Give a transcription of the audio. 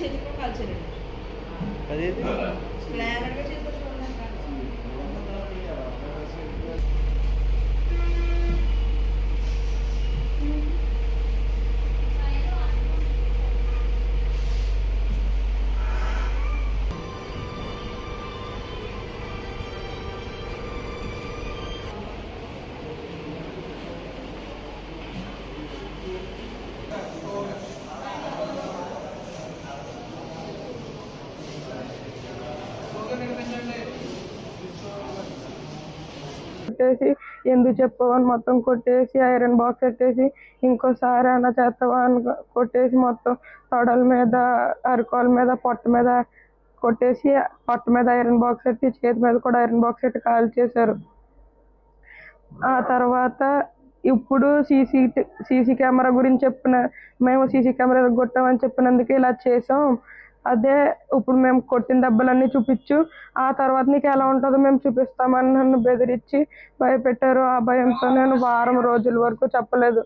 చేతితో కాల్చారండి అదేంటి? ప్లాన్ చేతితో కొట్టేసి ఎందుకు చెప్పవని మొత్తం కొట్టేసి ఐరన్ బాక్స్ పెట్టేసి ఇంకోసారి అన్న చేస్తావా అని కొట్టేసి మొత్తం తొడల మీద అరకోల మీద పొట్ట మీద కొట్టేసి పొట్ట మీద ఐరన్ బాక్స్ పెట్టి చేతి మీద కూడా ఐరన్ బాక్స్ పెట్టి కాల్ చేశారు. ఆ తర్వాత ఇప్పుడు సీసీ సీసీ కెమెరా గురించి చెప్పిన మేము సీసీ కెమెరా కొట్టామని చెప్పినందుకు ఇలా చేసాం. అదే ఇప్పుడు మేము కొట్టిన దెబ్బలన్నీ చూపించు ఆ తర్వాత నీకు ఎలా ఉంటుందో మేము చూపిస్తామని నన్ను బెదిరించి భయపెట్టారు. ఆ భయంతో నేను వారం రోజుల వరకు చెప్పలేదు.